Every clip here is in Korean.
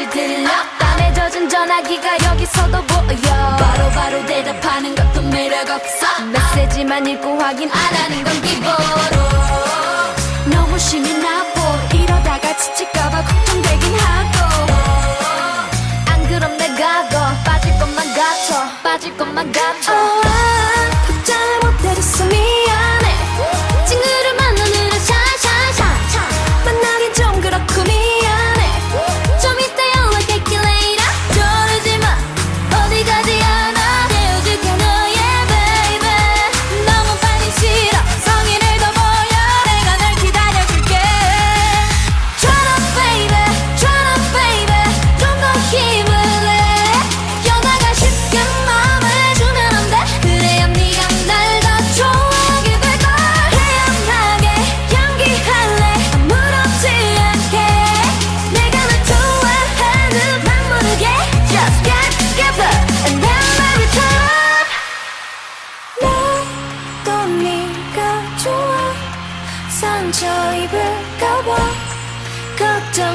소리 들려? 땀에 젖은 전화기가 여기서도 보여. 바로바로 바로 대답하는 것도 매력 없어. 메시지만 읽고 확인 안 하는 건 기본 너무 신이 나고 이러다가 지칠까봐 걱정되긴 하고. 안 그럼 내가 더 빠질 것만 같아. 빠질 것만 같아.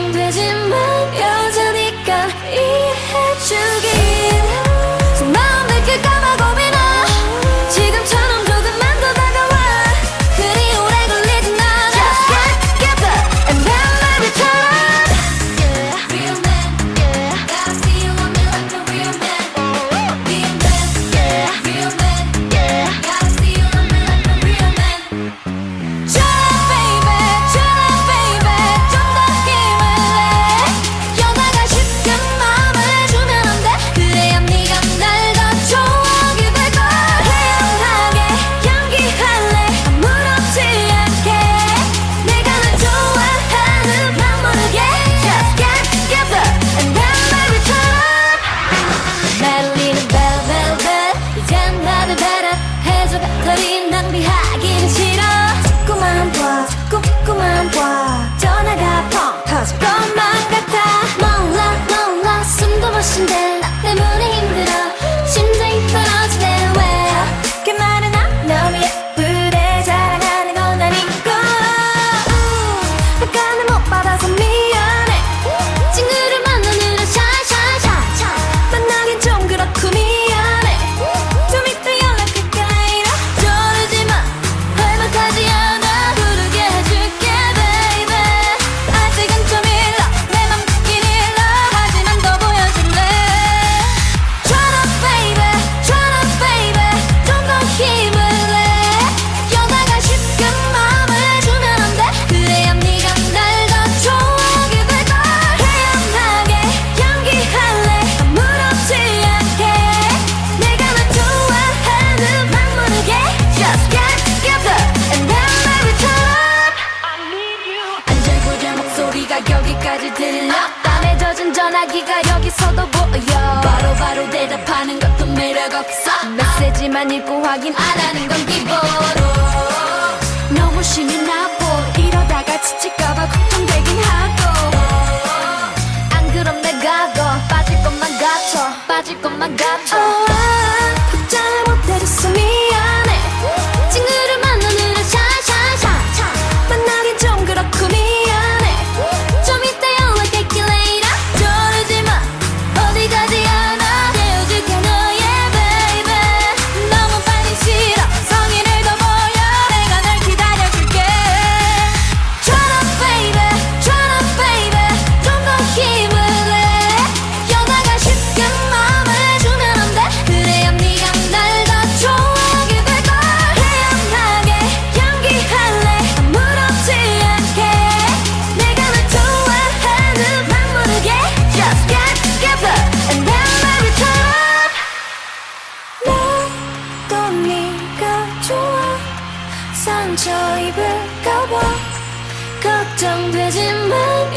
I'm busy 서도 보여. 바로바로 대답하는 것도 매력 없어. 메시지만 읽고 확인 안 하는 건 기본 너무 신이 나고 이러다가 지칠까봐 걱정되긴 하고. 안 그럼 내가 더 빠질 것만 같아. 빠질 것만 같아. 걱정되지만